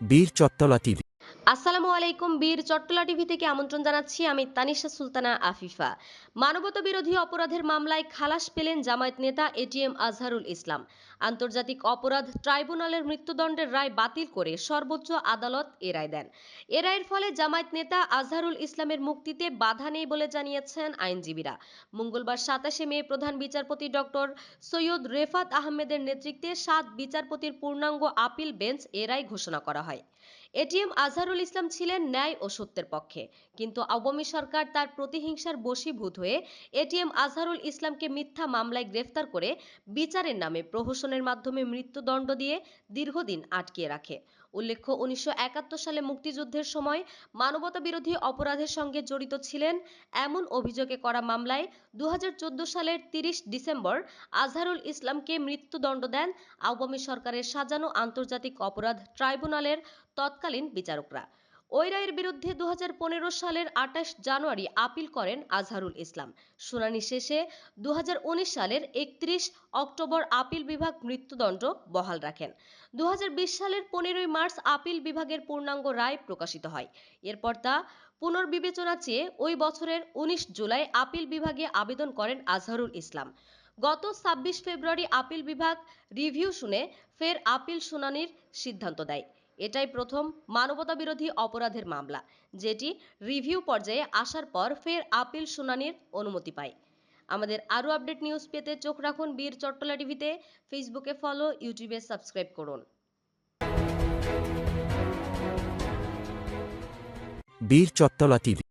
বীর চত্তলা টিভি আসসালামু আলাইকুম বীর চট্টলা টিভি থেকে আমন্ত্রণ জানাচ্ছি আমি তানিশা সুলতানা আফিফা। মানবতা বিরোধী অপরাধের মামলায় খালাস পেলেন জামায়াত নেতা এটিএম আজহারুল ইসলাম। আন্তর্জাতিক অপরাধ ট্রাইব্যুনালের মৃত্যুদণ্ডের রায় বাতিল করে সর্বোচ্চ আদালত এ রায় দেন। এ রায়ের ফলে জামায়াত নেতা আজহারুল ইসলামের মুক্তিতে বাধা নেই বলে জানিয়েছেন আইনজীবীরা। মঙ্গলবার সাতাশে মে প্রধান বিচারপতি ডক্টর সৈয়দ রেফাত আহমেদের নেতৃত্বে সাত বিচারপতির পূর্ণাঙ্গ আপিল বেঞ্চ এ রায় ঘোষণা করা হয়। এটিএম আজহারুল ইসলাম ছিলেন ন্যায় ও সত্যের পক্ষে। কিন্তু আওয়ামী সরকার তার প্রতিহিংসার বশীভূত হয়ে এটিএম আজহারুল ইসলামকে মিথ্যা মামলায় গ্রেফতার করে বিচারের নামে প্রহসনের মাধ্যমে মৃত্যুদণ্ড দিয়ে দীর্ঘদিন আটকিয়ে রাখে। উল্লেখ্য, উনিশশো একাত্তর সালে মুক্তিযুদ্ধের সময় মানবতা বিরোধী অপরাধের সঙ্গে জড়িত ছিলেন এমন অভিযোগে করা মামলায় দু হাজার চোদ্দ সালের তিরিশ ডিসেম্বর আজহারুল ইসলামকে মৃত্যুদণ্ড দেন আওয়ামী সরকারের সাজানো আন্তর্জাতিক অপরাধ ট্রাইব্যুনালের তৎকালীন বিচারকরা। ওই রায়ের বিরুদ্ধে দু হাজার পনেরো সালের আঠাশ জানুয়ারি আপিল করেন আজহারুল ইসলাম। শুনানি শেষে দু সালের একত্রিশ অক্টোবর আপিল বিভাগ মৃত্যুদণ্ড বহাল রাখেন। দু সালের পনেরোই মার্চ আপিল বিভাগের পূর্ণাঙ্গ রায় প্রকাশিত হয়। এরপর তা পুনর্বিবেচনা চেয়ে ওই বছরের উনিশ জুলাই আপিল বিভাগে আবেদন করেন আজহারুল ইসলাম। গত ছাব্বিশ ফেব্রুয়ারি আপিল বিভাগ রিভিউ শুনে ফের আপিল শুনানির সিদ্ধান্ত দেয়। এটাই প্রথম মানবতাবিরোধী অপরাধের মামলা, যেটি রিভিউ পর্যায়ে আসার পর ফের আপিল শুনানির অনুমতি পায়। আমাদের আরও আপডেট নিউজ পেতে চোখ রাখুন বীর চট্টলা টিভিতে, ফেসবুকে ফলো, ইউটিউবে সাবস্ক্রাইব করুন। বীর চট্টলা টিভি